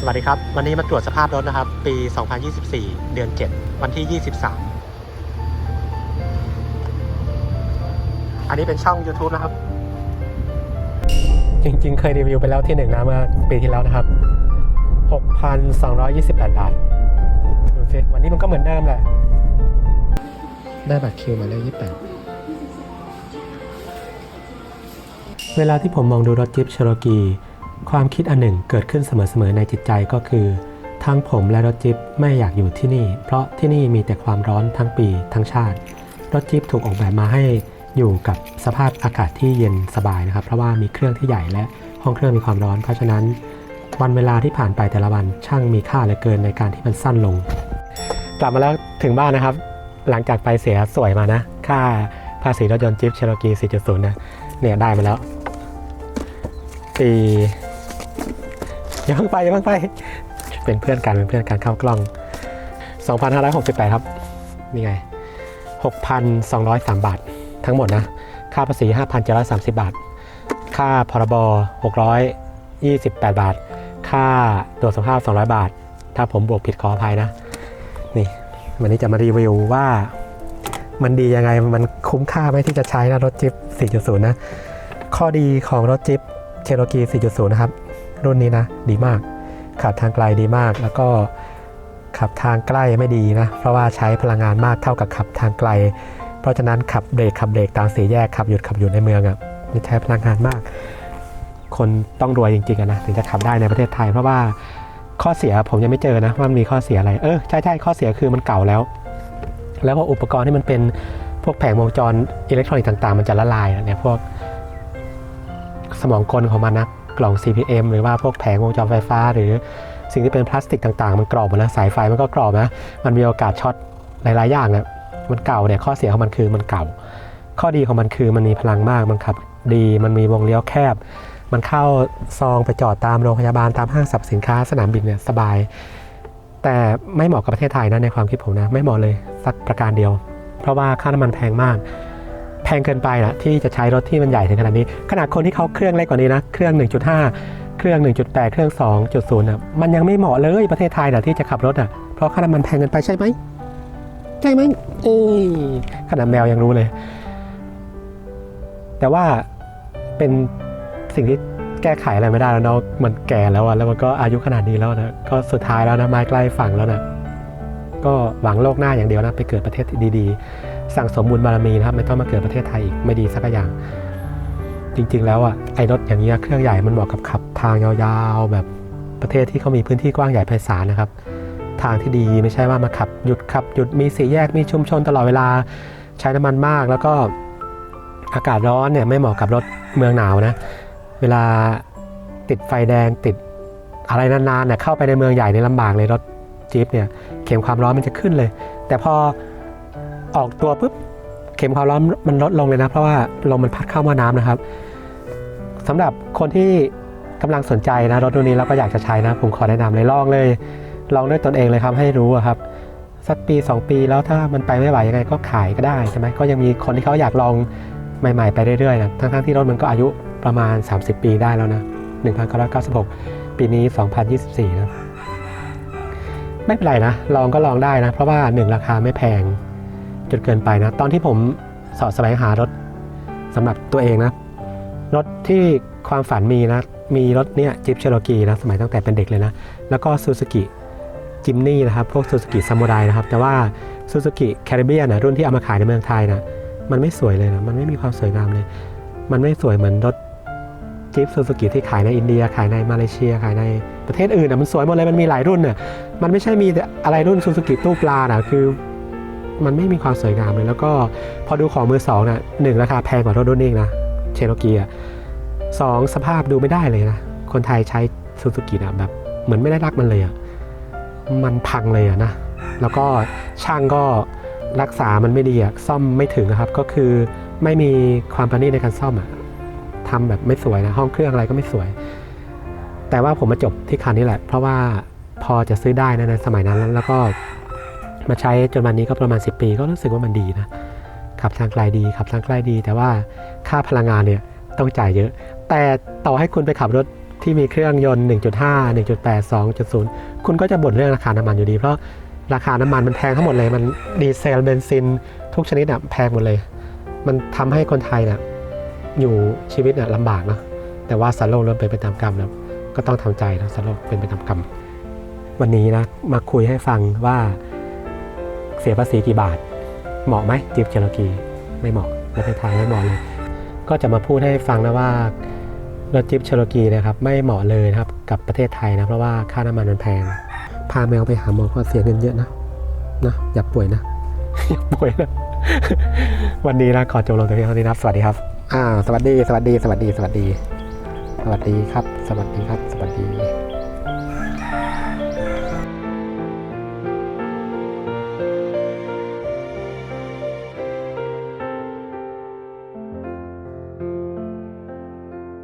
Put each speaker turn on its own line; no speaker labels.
สวัสดีครับ วันนี้มาตรวจสภาพรถนะครับ ปี 2024 เดือน 7 วันที่ 23 อันนี้เป็นช่อง YouTube นะครับ จริงๆ เคยรีวิวไปแล้วที่หนึ่งนะเมื่อปีที่แล้วนะครับ 6,228 บาทดูสิวันนี้มันก็เหมือนเดิมแหละ ได้บัตรคิวมาแล้ว28เวลาที่ผมมองดูรถจิ๊บเชโรกี ความคิดอันหนึ่งเกิดขึ้นเสมอๆในจิตใจก็คือ ทั้งผมและรถจิ๊บไม่อยากอยู่ที่นี่ เพราะที่นี่มีแต่ความร้อนทั้งปีทั้งชาติ รถจิ๊บถูกออกแบบมาให้อยู่กับสภาพอากาศที่เย็นสบายนะครับ เพราะว่ามีเครื่องที่ใหญ่และห้องเครื่องมีความร้อน เพราะฉะนั้น วันเวลาที่ผ่านไปแต่ละวันช่างมีค่าเหลือเกินในการที่มันสั้นลง กลับมาแล้วถึงบ้านนะครับ หลังจากไปเสียสวยมานะ ค่าภาษีรถยนต์จิ๊บเชโรกี 4.0 นะเนี่ยได้มาแล้วปี อย่าเพิ่งไปอย่าเพิ่งไป เป็นเพื่อนกันเป็นเพื่อนกันเข้ากล้อง 2,568 ครับ นี่ไง 6,203 บาท ทั้งหมดนะ ค่าภาษี 5,730 บาท ค่าพรบ 628 บาท ค่าตรวจสภาพ 200 บาท ถ้าผมบวกผิดขออภัยนะ นี่ วันนี้จะมารีวิวว่ามันดียังไง มันคุ้มค่าไหมที่จะใช้นะรถจิ๊บ4.0 นะ ข้อดีของรถจิ๊บเชโรกี 4.0 นะครับ รุ่นนี้นะ ดีมาก ขับทางไกลดีมาก แล้วก็ขับทางใกล้ไม่ดีนะ เพราะว่าใช้พลังงานมากเท่ากับขับทางไกล เพราะฉะนั้นขับเบรกขับเบรกตามสี่แยกขับหยุดขับหยุดในเมืองอะ่ะมันใช้พลังงานมาก คนต้องรวยจริงๆนะถึงจะขับได้ในประเทศไทย เพราะว่าข้อเสียผมยังไม่เจอนะว่ามันมีข้อเสียอะไร เออใช่ใช่ข้อเสียคือมันเก่าแล้ว แล้วพออุปกรณ์ที่มันเป็นพวกแผงวงจรอิเล็กทรอนิกส์ต่าง ๆ มันจะละลายเนี่ยพวกสมองกลของมันนะ กล่อง CPM หรือว่าพวกแผงวงจรไฟฟ้า หรือสิ่งที่เป็นพลาสติกต่างๆ มันกรอบหมดแล้วสายไฟมันก็กรอบนะมันมีโอกาสช็อตหลายๆอย่างนะมันเก่าเนี่ยข้อเสียของมันคือมันเก่า ข้อดีของมันคือมันมีพลังมากมันขับดีมันมีวงเลี้ยวแคบ มันเข้าซองไปจอดตามโรงพยาบาลตามห้างสรรพสินค้าสนามบินเนี่ยสบาย แต่ไม่เหมาะกับประเทศไทยนะในความคิดผมนะไม่เหมาะเลยสักประการเดียว เพราะว่าค่าน้ำมันแพงมาก พงเกินไปนะที่จะใช้รถที่มันใหญ่ถึงขนาดนี้ ขนาดคนที่เขาเครื่องเล็กกว่านี้นะเครื่อง 1.5 เครื่อง 1.8 เครื่อง 2.0นะมันยังไม่เหมาะเลยประเทศไทยนะที่จะขับรถอะเพราะค่าน้ำมันแพงเกินไปใช่ไหมใช่ไหมเอ้ยขนาดแมวยังรู้เลย แต่ว่าเป็นสิ่งที่แก้ไขอะไรไม่ได้แล้วเนาะมันแก่แล้วอะแล้วมันก็อายุขนาดนี้แล้วนะก็สุดท้ายแล้วนะไม้ใกล้ฝั่งแล้วนะก็หวังโลกหน้าอย่างเดียวนะไปเกิดประเทศที่ดีๆ สั่งสมบุญบารมีนะครับ ไม่ต้องมาเกิดประเทศไทยอีกไม่ดีสักอย่าง จริง ๆ แล้วอะไอ้รถอย่างเงี้ยเครื่องใหญ่มันเหมาะกับขับทางยาวๆ แบบประเทศที่เขามีพื้นที่กว้างใหญ่ไพศาลนะครับ ทางที่ดีไม่ใช่ว่ามาขับหยุดขับหยุดมีสี่แยกมีชุมชนตลอดเวลาใช้น้ำมันมาก แล้วก็อากาศร้อนเนี่ยไม่เหมาะกับรถเมืองหนาวนะ เวลาติดไฟแดงติดอะไรนานๆเนี่ยเข้าไปในเมืองใหญ่เนี่ยลำบากเลยรถจี๊ปเนี่ยเข็มความร้อนมันจะขึ้นเลย แต่พอ ออกตัวปุ๊บเข็มความร้อนมันลดลงเลยนะ เพราะว่าลมมันพัดเข้ามาน้ำนะครับสำหรับคนที่กำลังสนใจนะรถรุ่นนี้แล้วก็อยากจะใช้นะ ผมขอแนะนำเลยลองเลย ลองด้วยตนเองเลยครับให้รู้ครับ สักปี 2 ปีแล้วถ้ามันไปไม่ไหวยังไงก็ขายก็ได้ใช่ไหมก็ยังมีคนที่เขาอยากลองใหม่ ๆ ไปเรื่อยๆนะทั้งๆที่รถมันก็อายุประมาณ 30 ปีได้แล้วนะ1996 ปีนี้ 2024 นะ ไม่เป็นไรนะ ลองก็ลองได้นะ เพราะว่า 1 ราคาไม่แพง จนเกินไปนะ ตอนที่ผมสอบแสวงหารถสำหรับตัวเองนะ รถที่ความฝันมีนะ มีรถเนี่ยจิปเชโรกีนะ สมัยตั้งแต่เป็นเด็กเลยนะ แล้วก็ซูซูกิจิมนี่นะครับ พวกซูซูกิซามูไรนะครับ แต่ว่าซูซูกิแคริเบียนะรุ่นที่เอามาขายในเมืองไทยนะมันไม่สวยเลยนะ มันไม่มีความสวยงามเลย มันไม่สวยเหมือนรถจิ๊บซูซูกิที่ขายในอินเดีย ขายในมาเลเซีย ขายในประเทศอื่นนะมันสวยหมดเลย มันมีหลายรุ่นน่ะ มันไม่ใช่มีแต่อะไรรุ่นซูซูกิตู้ปลาน่ะ คือ มันไม่มีความสวยงามเลย แล้วก็พอดูของมือสองน่ะหนึ่งราคาแพงกว่ารถรุ่นนี้นะเชโรกีอะสองสภาพดูไม่ได้เลยนะ คนไทยใช้ซูซูกิอะแบบเหมือนไม่ได้รักมันเลยอะมันพังเลยอะนะ แล้วก็ช่างก็รักษามันไม่ดีอะซ่อมไม่ถึงนะครับ ก็คือไม่มีความประณีตในการซ่อมอะทำแบบไม่สวยนะห้องเครื่องอะไรก็ไม่สวย แต่ว่าผมมาจบที่คันนี้แหละ เพราะว่าพอจะซื้อได้นะในสมัยนั้นแล้วก็ มาใช้จนวันนี้ก็ประมาณ 10 ปี ก็รู้สึกว่ามันดีนะขับทางไกลดีขับทางใกล้ดี แต่ว่าค่าพลังงานเนี่ยต้องจ่ายเยอะ แต่ต่อให้คุณไปขับรถที่มีเครื่องยนต์ 1.5 1.8 2.0 คุณก็จะบ่นเรื่องราคาน้ำมันอยู่ดี เพราะราคาน้ำมันมันแพงทั้งหมดเลยมันดีเซลเบนซิน ทุกชนิดอะแพงหมดเลย มันทำให้คนไทยเนี่ยอยู่ชีวิตเนี่ยลำบากเนาะแต่ว่าสัตว์โลกเริ่มเป็นไปตามกรรมแล้วก็ต้องทำใจนะสัตว์โลกเป็นไปตามกรรมวันนี้นะมาคุยให้ฟังว่า เสียภาษีกี่บาท เหมาะไหมจิบเชโรกีไม่เหมาะประเทศไทยไม่เหมาะเลย ก็จะมาพูดให้ฟังนะว่ารถจิบเชโรกีนะครับไม่เหมาะเลยนะครับกับประเทศไทยนะเพราะว่าค่าน้ำมันมันแพง พาแมวไปหาหมอก็เสียเงินเยอะนะนะอย่าป่วยนะอย่าป่วยนะวันนี้นะขอจบลงต่เพียงเท่านี้นะครับสวัสดีครับอ่าสวัสดีสวัสดีสวัสดีสวัสดี สวัสดีครับ สวัสดีครับ สวัสดี